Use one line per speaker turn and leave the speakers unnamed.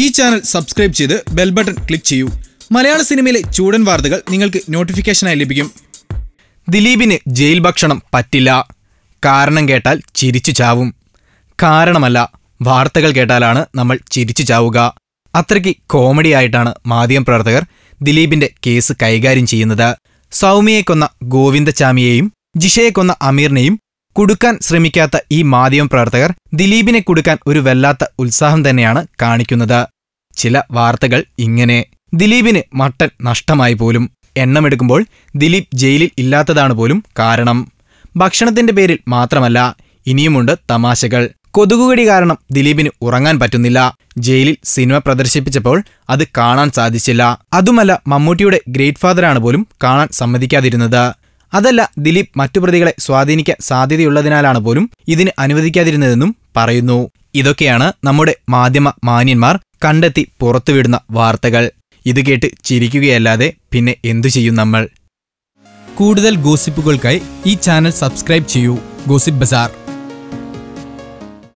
ഈ channel subscribe ചെയ്ത് bell button click ചെയ്യൂ. മലയാള സിനിമയിലെ ചൂടൻ വാർത്തകൾ നിങ്ങൾക്ക് നോട്ടിഫിക്കേഷനായി ലഭിക്കും.
ദിലീപിന് ജയിൽ ഭക്ഷണം പറ്റില്ല. കാരണം കേട്ടാൽ ചിരിച്ചു ചാവും. കാരണമല്ല വാർത്തകൾ കേട്ടാലാണ് നമ്മൾ ചിരിച്ചു ചാവുക. അത്രയ്ക്ക് കോമഡി ആയിട്ടാണ് മാധ്യമപ്രവർത്തകർ ദിലീപിന്റെ കേസ് കൈകാര്യം ചെയ്യുന്നത്. സൗമ്യയെ കൊന്ന ഗോവിന്ദചാമിയെയും ജിഷയെ കൊന്ന അമീറിനെയും കുടുക്കാൻ ശ്രമിക്കാത്ത ഈ മാധ്യമ പ്രവർത്തകർ ദിലീപിനെ കൊടുക്കാൻ ഒരു വല്ലാത്ത ഉത്സാഹം തന്നെയാണ് കാണിക്കുന്നത്. ചില വാർത്തകൾ ഇങ്ങനെ ദിലീപിന് മട്ടൻ നഷ്ടമായി പോലും. എണ്ണമെടുക്കുമ്പോൾ ദിലീപ് ജയിലിൽ ഇല്ലാത്തതാണ് പോലും കാരണം. ഭക്ഷണത്തിന്റെ പേരിൽ മാത്രമല്ല ഇനിയുമുണ്ട് തമാശകൾ. കൊതുകുകടി കാരണം ദിലീപിന് ഉറങ്ങാൻ പറ്റുന്നില്ല. ജയിലിൽ സിനിമ പ്രദർശിപ്പിച്ചപ്പോൾ അത് കാണാൻ സാധിച്ചില്ല. അതുമല്ല മമ്മൂട്ടിയുടെ ഗ്രേറ്റ് ഫാദറാണ് പോലും കാണാൻ സമ്മതിക്കാതിരുന്നത്. അതല്ല ദിലീപ് മറ്റു പ്രതികളെ സ്വാധീനിക്കാൻ സാധ്യതയുള്ളതിനാലാണ് പോലും ഇതിന് അനുവദിക്കാതിരുന്നതെന്നും പറയുന്നു. ഇതൊക്കെയാണ് നമ്മുടെ മാധ്യമ മാന്യന്മാർ കണ്ടെത്തി പുറത്തുവിടുന്ന വാർത്തകൾ. ഇത് കേട്ട് ചിരിക്കുകയല്ലാതെ പിന്നെ എന്തു ചെയ്യും നമ്മൾ?
കൂടുതൽ ഗോസിപ്പുകൾക്കായി ഈ ചാനൽ സബ്സ്ക്രൈബ് ചെയ്യൂ. Gossip bazaar.